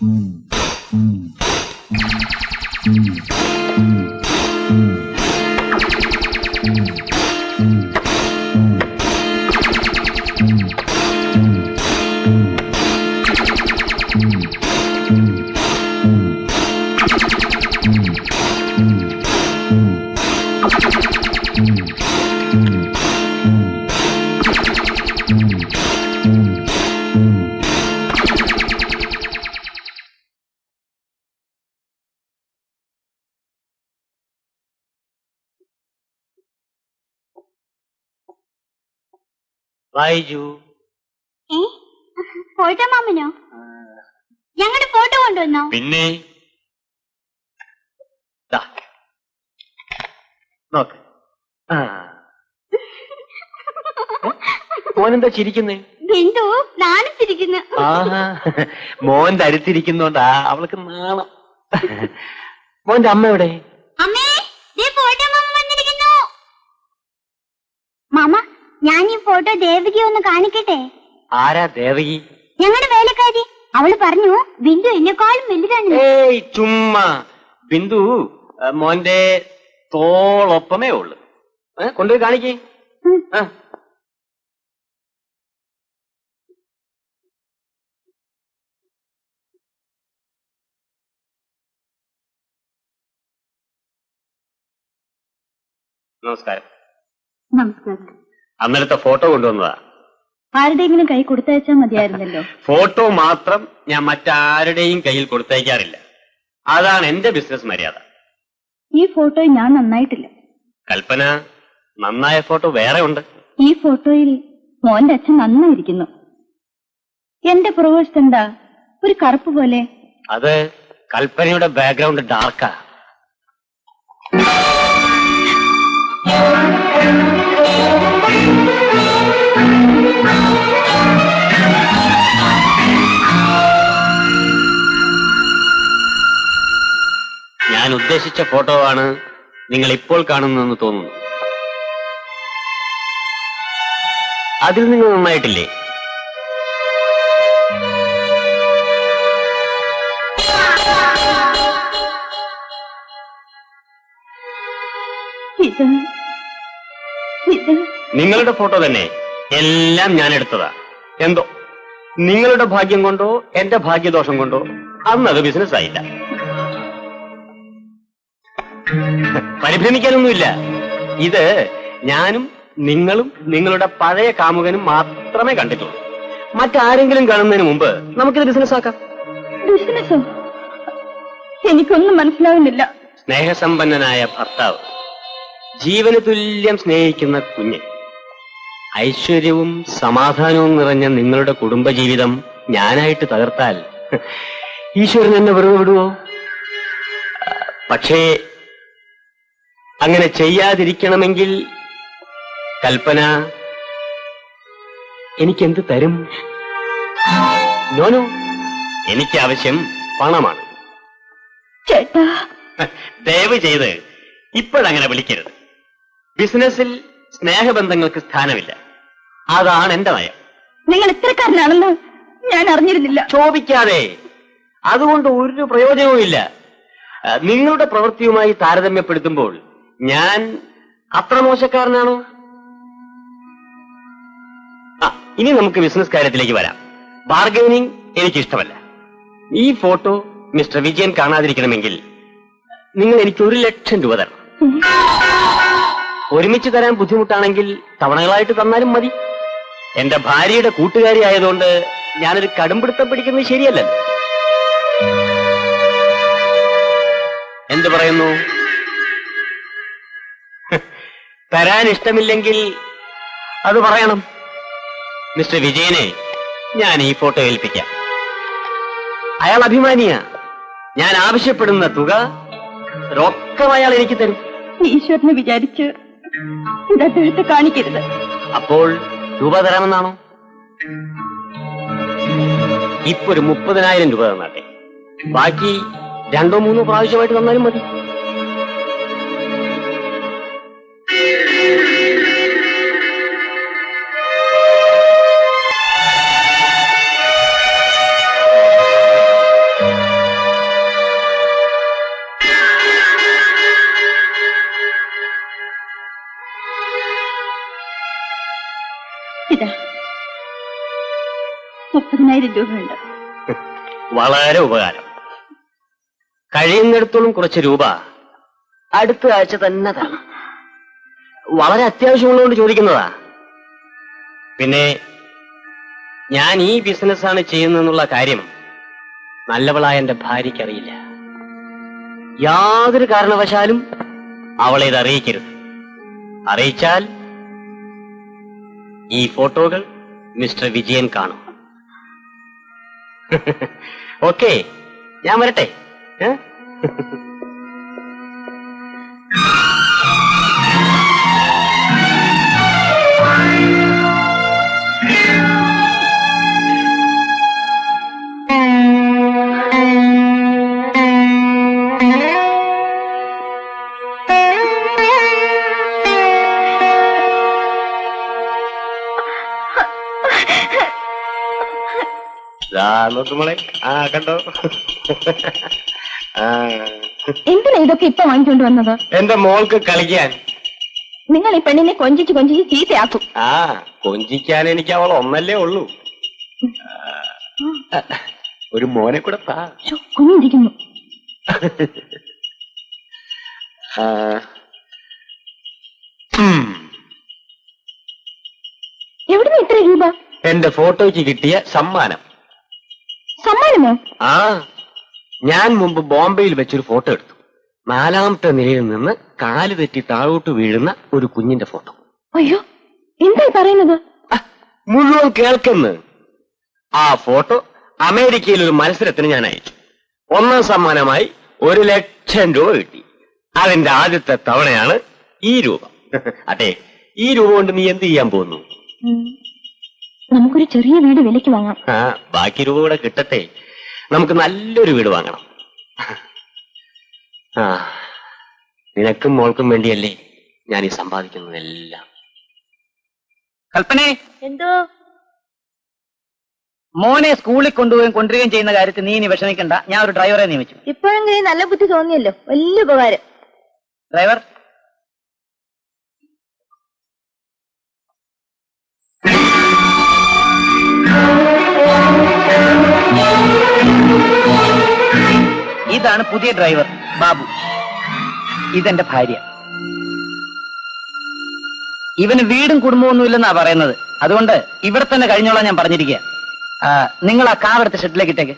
嗯。വായിച്ചു. Photo മാമനോ? ഞങ്ങളുടെ photo കൊണ്ടുവന്നോ? പിന്നെ. നോക്ക്. മോനെന്താ ചിരിക്കുന്നേ? ബിന്ദു നാണിച്ചിരിക്കുന്നു ആഹാ. മോൻ ധരിച്ചിരിക്കുന്നോണ്ടാ അവൾക്ക് നാണം. മോന്റെ അമ്മ എവിടെ? അമ്മേ ഫോട്ടോ ഞാൻ ഈ ഫോട്ടോ ദേവകി ഒന്ന് കാണിക്കട്ടെ? ആരാ ദേവകി? ഞങ്ങളുടെ വേലക്കാരി. അവൾ പറഞ്ഞു ബിന്ദു എന്നെക്കാളും വലുതാണ്. ഏയ് ചുമ്മാ. ബിന്ദു മോന്റെ തോളൊപ്പമേ ഉള്ളു. ഏ, കൊണ്ടുപോയി കാണിക്കേ. നമസ്കാരം. നമസ്കാരം. അന്നലത്തെ ഫോട്ടോ കൊണ്ടുവന്നതാ. ആരുടെയെങ്കിലും കൈ കൊടുത്തയച്ചാൽ മതിയായിരുന്നല്ലോ? ഫോട്ടോ മാത്രം ഞാൻ മറ്റാരുടെയും കയ്യിൽ കൊടുത്തയക്കാറില്ല. അതാണ് എന്റെ ബിസിനസ് മര്യാദ. ഈ ഫോട്ടോ ഞാൻ നന്നായിട്ടില്ല. കൽപ്പന നന്നായ ഫോട്ടോ വേറെ ഉണ്ട്. ഈ ഫോട്ടോയിൽ മോന്റെ അച്ഛൻ നന്നായിരിക്കുന്നു. എന്റെ പുറകുവശത്ത് എന്താ? ഒരു കറുപ്പ് പോലെ. അത് കൽപ്പനയുടെ ബാക്ക്ഗ്രൗണ്ട് ഡാർക്കാ ഞാൻ ഉദ്ദേശിച്ച ഫോട്ടോ ആണ് നിങ്ങൾ ഇപ്പോൾ കാണുന്നതെന്ന് തോന്നുന്നു. അതിൽ നിങ്ങൾ നന്നായിട്ടില്ലേ? ഇത് ഇത് നിങ്ങളുടെ ഫോട്ടോ തന്നെ എല്ലാം ഞാൻ എടുത്തതാ. എന്തോ? നിങ്ങളുടെ ഭാഗ്യം കൊണ്ടോ എന്റെ ഭാഗ്യദോഷം കൊണ്ടോ? അന്നത് ബിസിനസ് ആയില്ല. പരിഭ്രമിക്കാനൊന്നുമില്ല. ഇത് ഞാനും നിങ്ങളും നിങ്ങളുടെ പഴയ കാമുകനും മാത്രമേ കണ്ടിട്ടുള്ളൂ. മറ്റാരെങ്കിലും കാണുന്നതിന് മുമ്പ് നമുക്കിത് ബിസിനസ് ആക്കാം. ബിസിനസ്സോ എനിക്കൊന്നും മനസ്സിലാവുന്നില്ല. സ്നേഹസമ്പന്നനായ ഭർത്താവ് ജീവന് തുല്യം സ്നേഹിക്കുന്ന കുഞ്ഞ്. ഐശ്വര്യവും സമാധാനവും നിറഞ്ഞ നിങ്ങളുടെ കുടുംബജീവിതം ഞാനായിട്ട് തകർത്താൽ ഈശ്വരൻ എന്നെ വെറുതെ വിടുവോ? പക്ഷേ അങ്ങനെ ചെയ്യാതിരിക്കണമെങ്കിൽ കൽപ്പന എനിക്കെന്ത് തരും? നോനോ എനിക്ക് ആവശ്യം പണമാണ്. ദയവ് ചെയ്ത് ഇപ്പോഴങ്ങനെ വിളിക്കരുത്. ബിസിനസ്സിൽ സ്നേഹബന്ധങ്ങൾക്ക് സ്ഥാനമില്ല. അതാണ് എന്റെ നയം. നിങ്ങൾ ഇത്രക്കാരനാണെന്ന് ഞാൻ അറിഞ്ഞിരുന്നില്ല. ചോദിക്കാതെ അതുകൊണ്ട് ഒരു പ്രയോജനവുമില്ല നിങ്ങളുടെ പ്രവൃത്തിയുമായി താരതമ്യപ്പെടുത്തുമ്പോൾ ഞാൻ അത്ര മോശക്കാരനാണോ? ആ ഇനി നമുക്ക് ബിസിനസ് കാര്യത്തിലേക്ക് വരാം. ബാർഗൈനിങ് എനിക്ക് ഇഷ്ടമല്ല ഈ ഫോട്ടോ മിസ്റ്റർ വിജയൻ കാണാതിരിക്കണമെങ്കിൽ നിങ്ങൾ എനിക്ക് ഒരു ലക്ഷം രൂപ തരണം. ഒരുമിച്ച് തരാൻ ബുദ്ധിമുട്ടാണെങ്കിൽ തവണകളായിട്ട് തന്നാലും മതി. എന്റെ ഭാര്യയുടെ കൂട്ടുകാരി ആയതുകൊണ്ട് ഞാനൊരു കടുംപിടുത്തം പിടിക്കുന്നത് ശരിയല്ല എന്ത് പറയുന്നു? തരാൻ ഇഷ്ടമില്ലെങ്കിൽ അത് പറയണം. മിസ്റ്റർ വിജയനെ ഞാൻ ഈ ഫോട്ടോ ഏൽപ്പിക്കാം. അയാൾ അഭിമാനിയാ. ഞാൻ ആവശ്യപ്പെടുന്ന തുക റൊക്കം അയാൾ എനിക്ക് തരും. ഈശ്വരനെ വിചാരിച്ച് ഇത് അദ്ദേഹത്തെ കാണിക്കരുത്. അപ്പോൾ രൂപ തരാമെന്നാണോ? ഇപ്പൊ ഒരു മുപ്പതിനായിരം രൂപ തന്നാട്ടെ. ബാക്കി രണ്ടോ മൂന്നോ പ്രാവശ്യമായിട്ട് തന്നാലും മതി. മുപ്പതിനായിരം രൂപയുണ്ട്. വളരെ ഉപകാരം. കഴിയുന്നിടത്തോളം കുറച്ച് രൂപ അടുത്ത ആഴ്ച തന്നെ തരണം. വളരെ അത്യാവശ്യമുള്ളതുകൊണ്ട് ചോദിക്കുന്നതാ. പിന്നെ ഞാൻ ഈ ബിസിനസ്സാണ് ചെയ്യുന്നതെന്നുള്ള കാര്യം നല്ലവളായ എന്റെ ഭാര്യയ്ക്ക് അറിയില്ല യാതൊരു കാരണവശാലും അവളെ ഇത് അറിയിക്കരുത്. അറിയിച്ചാൽ ഈ ഫോട്ടോകൾ മിസ്റ്റർ വിജയൻ കാണും. ഓക്കെ ഞാൻ വരട്ടെ ഏ? ദാ നോക്ക് മോളെ. ആ കണ്ടോ? എന്തിനാ ഇതൊക്കെ ഇപ്പൊ വാങ്ങിക്കൊണ്ട് വന്നത്? എന്റെ മോൾക്ക് കളിക്കാൻ. നിങ്ങൾ ഈ പെണ്ണിനെ കൊഞ്ചിച്ച് കൊഞ്ചിച്ച് ചീത്തയാക്കും. ആ കൊഞ്ചിക്കാൻ എനിക്ക് അവൾ ഒന്നല്ലേ ഉള്ളൂ. ഒരു മോനെ കൂടെ താ കുഞ്ഞിരിക്കുന്നു. എവിടുന്ന് ഇത്ര രൂപ? എന്റെ ഫോട്ടോയ്ക്ക് കിട്ടിയ സമ്മാനം. ആ ഞാൻ മുമ്പ് ബോംബെയിൽ വെച്ചൊരു ഫോട്ടോ എടുത്തു. നാലാമത്തെ നിലയിൽ നിന്ന് കാൽ തെറ്റി താഴോട്ട് വീഴുന്ന ഒരു കുഞ്ഞിന്റെ ഫോട്ടോ. അയ്യോ എന്തായി പറയുന്നത്? മുഴുവൻ കേൾക്കുന്ന. ആ ഫോട്ടോ അമേരിക്കയിൽ ഒരു മത്സരത്തിന് ഞാൻ അയച്ചു. ഒന്നാം സമ്മാനമായി ഒരു ലക്ഷം രൂപ കിട്ടി. അതിന്റെ ആദ്യത്തെ തവണയാണ് ഈ രൂപ. അതെ ഈ രൂപ കൊണ്ട് നീ എന്ത് ചെയ്യാൻ പോകുന്നു? നമുക്കൊരു ചെറിയ വീട് വിലയ്ക്ക് വാങ്ങാം. ബാക്കി രൂപ കൂടെ കിട്ടട്ടെ. നമുക്ക് നല്ലൊരു വീട് വാങ്ങണം. ആ നിനക്കും മോൾക്കും വേണ്ടിയല്ലേ ഞാൻ ഈ സമ്പാദിക്കുന്നതെല്ലാം. കൽപ്പന എന്തോ? മോനെ സ്കൂളിൽ കൊണ്ടുപോയി കൊണ്ടുവരികയും ചെയ്യുന്ന കാര്യത്തിൽ നീ ഇനി വിഷമിക്കണ്ട. ഞാൻ ഒരു ഡ്രൈവറെ നിയമിച്ചു. ഇപ്പോഴെങ്കിലും നല്ല ബുദ്ധി തോന്നിയല്ലോ. വലിയ ഉപകാരം. ഡ്രൈവർ ഇതാണ് പുതിയ ഡ്രൈവർ ബാബു. ഇതെന്റെ ഭാര്യ. ഇവന് വീടും കുടുംബമൊന്നും ഇല്ലെന്നാ പറയുന്നത്. അതുകൊണ്ട് ഇവിടെ തന്നെ കഴിഞ്ഞോളാം ഞാൻ പറഞ്ഞിരിക്കുക നിങ്ങൾ ആ കാർ എടുത്ത് ഷെഡിലേക്ക് ഇട്ടേക്ക്.